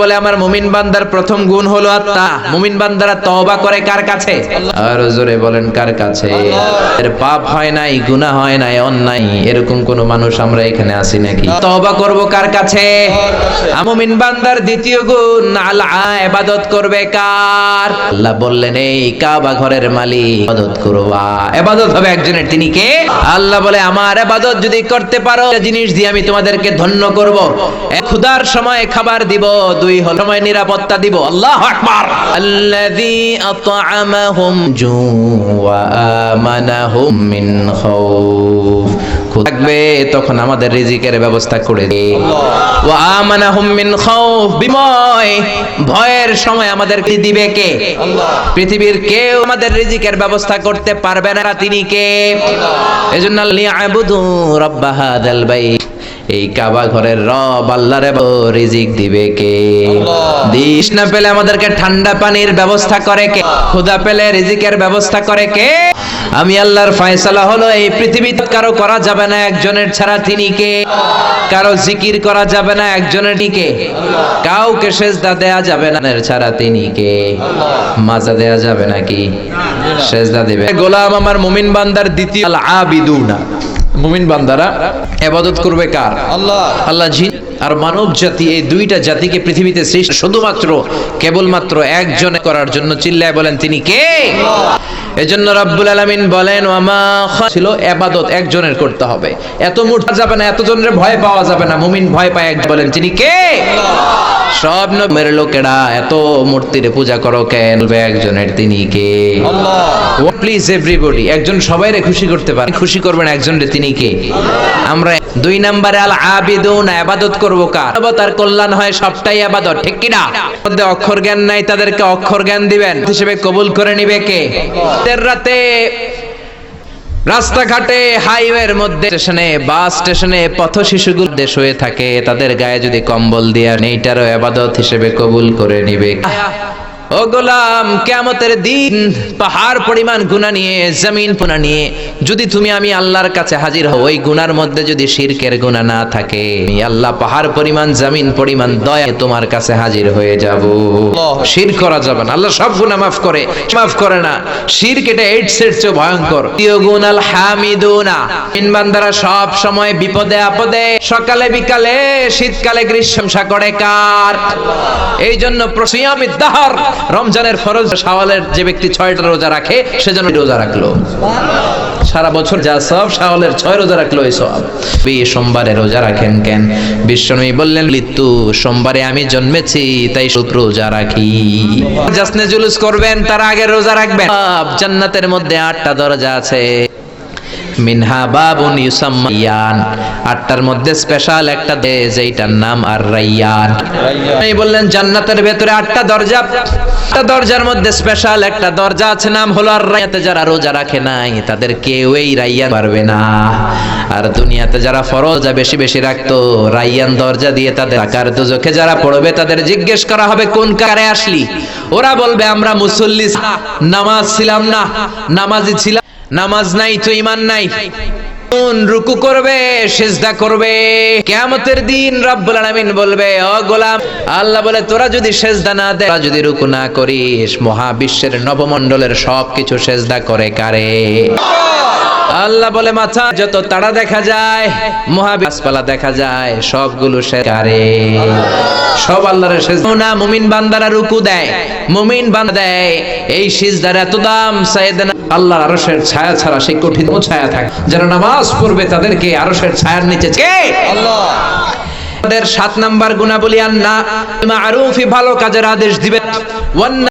বলে, আমার মুমিন বান্দার প্রথম গুণ হলো আত্মা। মুমিন বান্দারা তওবা করে কার কাছে? আর জোরে বলেন, কার কাছে? এর পাপ হয় নাই, গুনাহ হয় নাই, অন্যায়। এরকম কোন মানুষ আমরা এখানে আছি নাকি? তওবা করব কার কাছে? মুমিন বান্দার দ্বিতীয় গুণ ইবাদত করবে কার? আল্লাহ বললেন, এই কাবা ঘরের মালিক, ইবাদত করবা ইবাদত হবে একজনের, তিনি কে? আল্লাহ বলে, আমার ইবাদত যদি করতে পারো জিনিস দিয়ে আমি তোমাদেরকে ধন্য করব। সময় খাবার দিব দুই হল সময় নিরাপত্তা দিব। আল্লাহ আকবার। আল্লাযী আত'আমাহুম জু মিন খাউফ। থাকবে, তখন আমাদের রিজিকের ব্যবস্থা করে দে। ওয়া আমানাহুম মিন খাউফ। বিময়, ভয়ের সময় আমাদেরকে দিবে কে? পৃথিবীর কেউ আমাদের রিজিকের ব্যবস্থা করতে পারবে না। তিনি কে? এজন্য লিয়াবুদু রাব্বা হাদাল বাইত। এই কাবা ঘরের রব আল্লাহরে রিজিক দিবে কে? দিস না পেলে আমাদেরকে ঠান্ডা পানির ব্যবস্থা করে কে? ক্ষুধা পেলে রিজিকের ব্যবস্থা করে কে? আমি আল্লাহর ফয়সালা হলো এই পৃথিবীতে কারও করা যাবে না একজনের ছাড়া তিনি কে? কারও জিকির করা যাবে না একজনের কে? কাউকে সেজদা দেয়া যাবে না এর ছাড়া তিনি কে? মাজা দেয়া যাবে নাকি? সেজদা দিবে। গোলাম আমার মুমিন বান্দার দ্বিতীয় আল আবিদুনা মুমিন বান্দারা এবাদত করবে কার? আল্লাহ। আল্লাহ জিন আর মানব জাতি এই দুইটা জাতিকে পৃথিবীতে সৃষ্টি শুধুমাত্র কেবলমাত্র একজনে করার জন্য চিল্লায় বলেন তিনি কে? এজন্য রাব্বুল আলামিন বলেন ওয়ামা খা- ছিল ইবাদত একজনের করতে হবে। এত মূর্তি যাবে না এত জনের ভয় পাওয়া যাবে না। মুমিন ভয় পায় এক বলেন তিনি কে? সব নবের লোকেরা এত মূর্তির পূজা করো কেন? বলবে একজনের তিনি কে? আল্লাহ। প্লিজ এভরিবডি একজন সবাইরে খুশি করতে পারে খুশি করবেন একজন রে তিনি কে? আমরা দুই নম্বরে আল আবিদুন, ইবাদত করব কার? তার কল্যাণ হয় সবটাই ইবাদত, ঠিক কি না মধ্যে অক্ষর জ্ঞান নাই, তাদেরকে অক্ষর জ্ঞান দিবেন। হিসেবে কবুল করে নিবে কে? রাতে রাস্তাঘাটে হাইওয়ের মধ্যে স্টেশনে, বাস স্টেশনে পথ শিশুগুলো দেশ হয়ে থাকে। তাদের গায়ে যদি কম্বল দিয়া নেইটারও এবাদত হিসেবে কবুল করে নিবে ও গোলাম কেমতের দিন পাহাড় পরিমাণ গুণা নিয়ে, জমিন পুনা নিয়ে, যদি তুমি আমি আল্লাহর কাছে হাজির হও, ওই গুনার মধ্যে যদি শিরকের গুণা না থাকে আল্লাহ পাহাড় পরিমাণ, জমিন পরিমাণ দয়া তোমার কাছে হাজির হয়ে যাব। শির করা যাবে না। আল্লাহ সব গুনাহ মাফ করে মাফ করে না। শির কেটে এইডস এর চেয়ে ভয়ঙ্কর। প্রিয় গুণ আল হামিদুনা তিন বান্দারা সব সময় বিপদে আপদে, সকালে বিকালে, শীতকালে গ্রীষ্মসা করে? কার এই জন্য প্রসিয়ামি দাহর রমজানের ফরজ শাওয়ালের যে ব্যক্তি ছয়টা রোজা রাখে সেজন্য রোজা রাখল। সারা বছর যা সব শাওয়ালের ছয় রোজা রাখল, এই সব। সোমবারে রোজা রাখেন কেন? বিশ্বনবী বললেন লিত্তু সোমবারে আমি জন্মেছি, তাই শুক্র রোজা রাখি। জাসনে জুলুস করবেন, তার আগে রোজা রাখবেন। সব জান্নাতের মধ্যে আটটা দরজা আছে। মিনহা বাবুন আটটার মধ্যে স্পেশাল একটা দে, যেইটার নাম আর রাইয়ান। এই বললেন জান্নাতের ভেতরে আটটা দরজা? আটটা দরজার মধ্যে স্পেশাল একটা দরজা আছে, নাম হলো আর রাইয়াতে যারা রোজা রাখে নাই, তাদের রাইয়ান পারবে না। আর দুনিয়াতে যারা ফরজা বেশি বেশি রাখতো, রাইয়ান দরজা দিয়ে তাদের আকার দুজকে যারা পড়বে, তাদের জিজ্ঞেস করা হবে, কোন কারে আসলি? ওরা বলবে, আমরা মুসল্লি নামাজ ছিলাম না, নামাজি ছিলাম নামাজ নাই তো ইমান নাই। রুকু করবে, সেজদা করবে। দিন রব্বুল বলবে গোলাম, আল্লাহ বলে, তোরা যদি সেজদা না যদি রুকু না করিস, মহাবিশ্বের নবমণ্ডলের সবকিছু সেজদা করে কারে? আল্লাহ বলে, মাথা, যত তারা দেখা যায় মহাবিসপালা দেখা যায়, সবগুলো সে কারে। সব আল্লাহর না, মুমিন বান্দারা রুকু দেয়। মুমিন বান্দা দেয়, এই সিজদার এত দাম, সাইয়েদনা আল্লাহর আরশের ছায়া ছাড়া সেই কঠিন ও ছায়া থাকে। যারা নামাজ পড়বে তাদেরকে আরশের ছায়ার নিচে কে? আল্লাহ। তাদের সাত নাম্বার গুণাবলী আন্না মারুফি ভালো কাজের আদেশ দিবেন